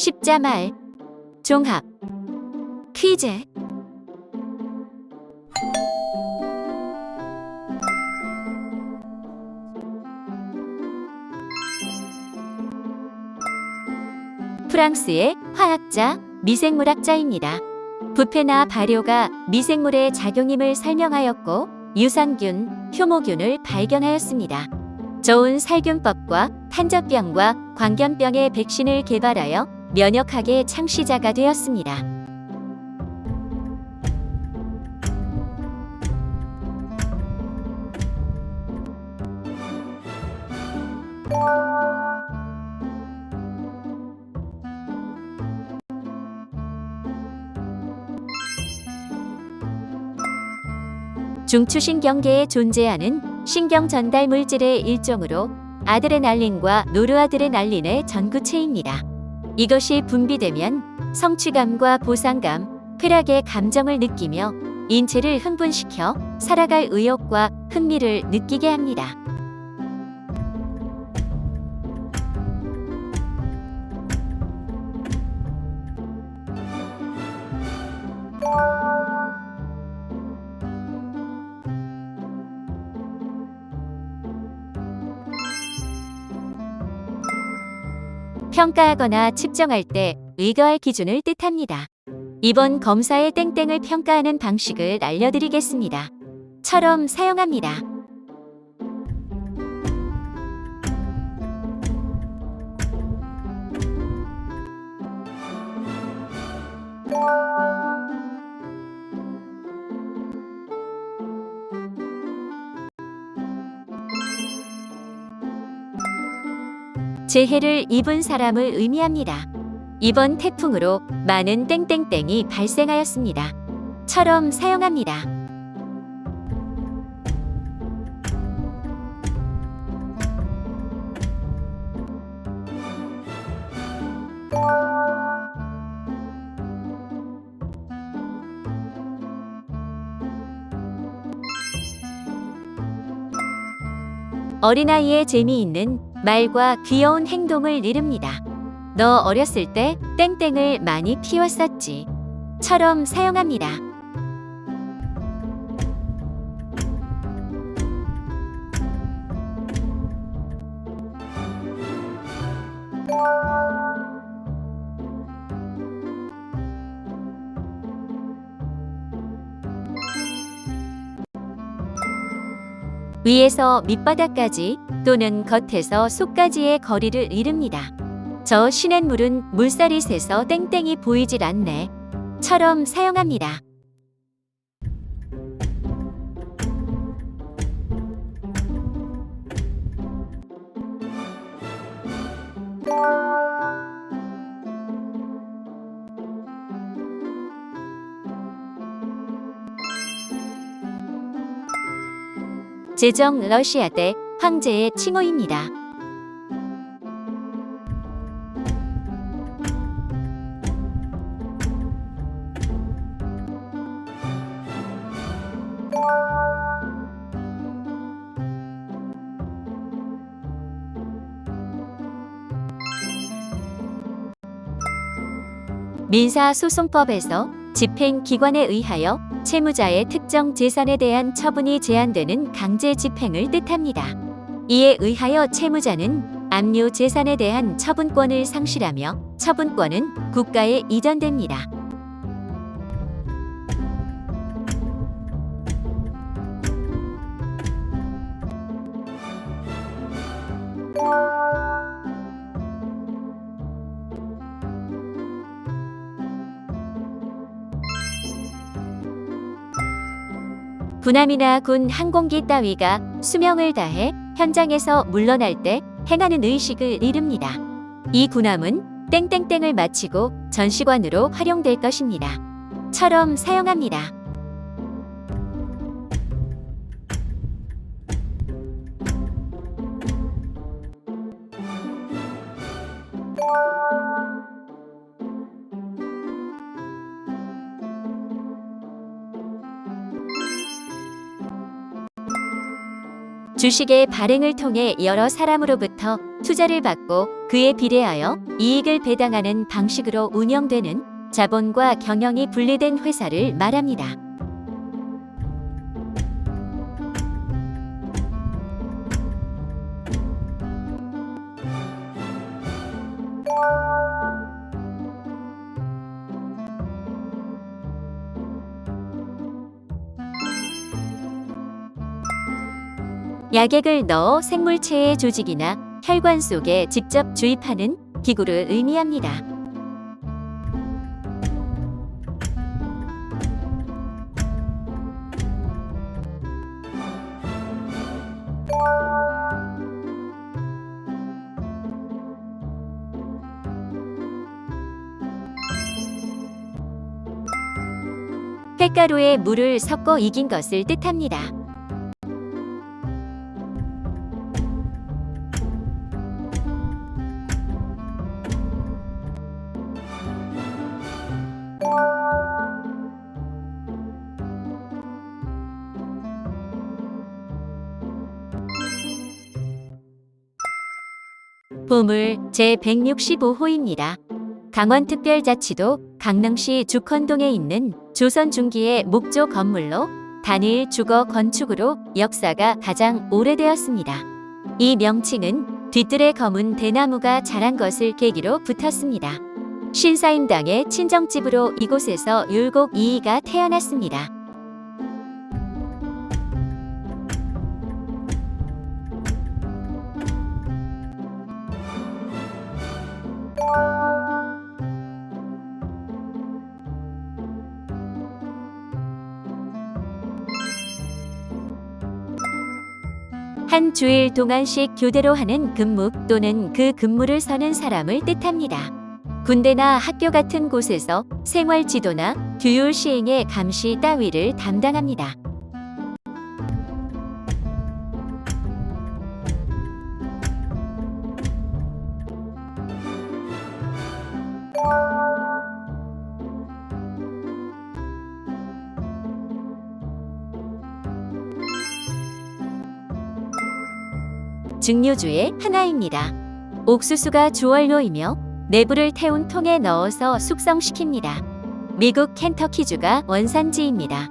십자말 종합 퀴즈 프랑스의 화학자, 미생물학자입니다. 부패나 발효가 미생물의 작용임을 설명하였고 유산균, 효모균을 발견하였습니다. 좋은 살균법과 탄저병과 광견병의 백신을 개발하여 면역학의 창시자가 되었습니다. 중추신경계에 존재하는 신경 전달 물질의 일종으로 아드레날린과 노르아드레날린의 전구체입니다. 이것이 분비되면 성취감과 보상감, 쾌락의 감정을 느끼며 인체를 흥분시켜 살아갈 의욕과 흥미를 느끼게 합니다. 평가하거나 측정할 때 의거할 기준을 뜻합니다. 이번 검사의 땡땡을 평가하는 방식을 알려드리겠습니다. 처럼 사용합니다. 재해를 입은 사람을 의미합니다. 이번 태풍으로 많은 땡땡땡이 발생하였습니다. 처럼 사용합니다. 어린아이의 재미있는 말과 귀여운 행동을 이릅니다. 너 어렸을 때 땡땡을 많이 피웠었지. 처럼 사용합니다. 위에서 밑바닥까지 또는 겉에서 속까지의 거리를 이릅니다. 저 시냇물은 물살이 새서 땡땡이 보이질 않네. 처럼 사용합니다. 제정 러시아 때 황제의 칭호입니다. 민사소송법에서 집행기관에 의하여 채무자의 특정 재산에 대한 처분이 제한되는 강제 집행을 뜻합니다. 이에 의하여 채무자는 압류 재산에 대한 처분권을 상실하며 처분권은 국가에 이전됩니다. 군함이나 군 항공기 따위가 수명을 다해 현장에서 물러날 때 행하는 의식을 이릅니다. 이 군함은 땡땡땡을 마치고 전시관으로 활용될 것입니다. 처럼 사용합니다. 주식의 발행을 통해 여러 사람으로부터 투자를 받고 그에 비례하여 이익을 배당하는 방식으로 운영되는 자본과 경영이 분리된 회사를 말합니다. 약액을 넣어 생물체의 조직이나 혈관 속에 직접 주입하는 기구를 의미합니다. 횟가루에 물을 섞어 이긴 것을 뜻합니다. 보물 제165호입니다. 강원특별자치도 강릉시 죽헌동에 있는 조선 중기의 목조 건물로 단일 주거 건축으로 역사가 가장 오래되었습니다. 이 명칭은 뒤뜰에 검은 대나무가 자란 것을 계기로 붙었습니다. 신사임당의 친정집으로 이곳에서 율곡 이이가 태어났습니다. 한 주일 동안씩 교대로 하는 근무 또는 그 근무를 서는 사람을 뜻합니다. 군대나 학교 같은 곳에서 생활 지도나 규율 시행의 감시 따위를 담당합니다. 증류주의 하나입니다. 옥수수가 주원료이며 내부를 태운 통에 넣어서 숙성시킵니다. 미국 켄터키주가 원산지입니다.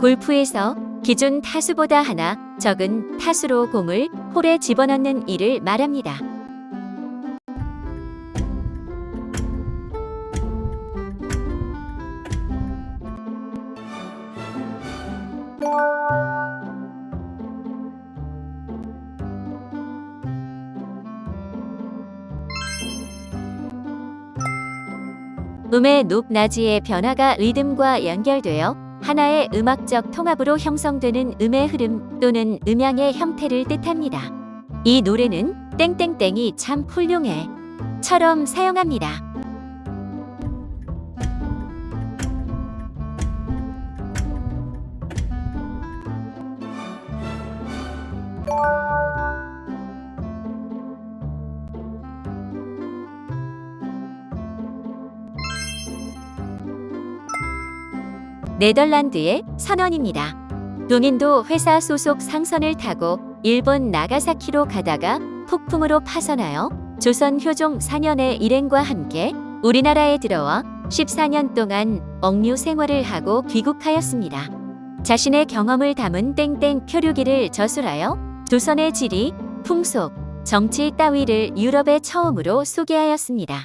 골프에서 기준 타수보다 하나 적은 타수로 공을 홀에 집어넣는 일을 말합니다. 음의 높낮이의 변화가 리듬과 연결되어 하나의 음악적 통합으로 형성되는 음의 흐름 또는 음향의 형태를 뜻합니다. 이 노래는 땡땡땡이 참 훌륭해. 처럼 사용합니다. 네덜란드의 선원입니다. 동인도 회사 소속 상선을 타고 일본 나가사키로 가다가 폭풍으로 파선하여 조선 효종 4년의 일행과 함께 우리나라에 들어와 14년 동안 억류 생활을 하고 귀국하였습니다. 자신의 경험을 담은 땡땡 표류기를 저술하여 조선의 지리, 풍속, 정치 따위를 유럽에 처음으로 소개하였습니다.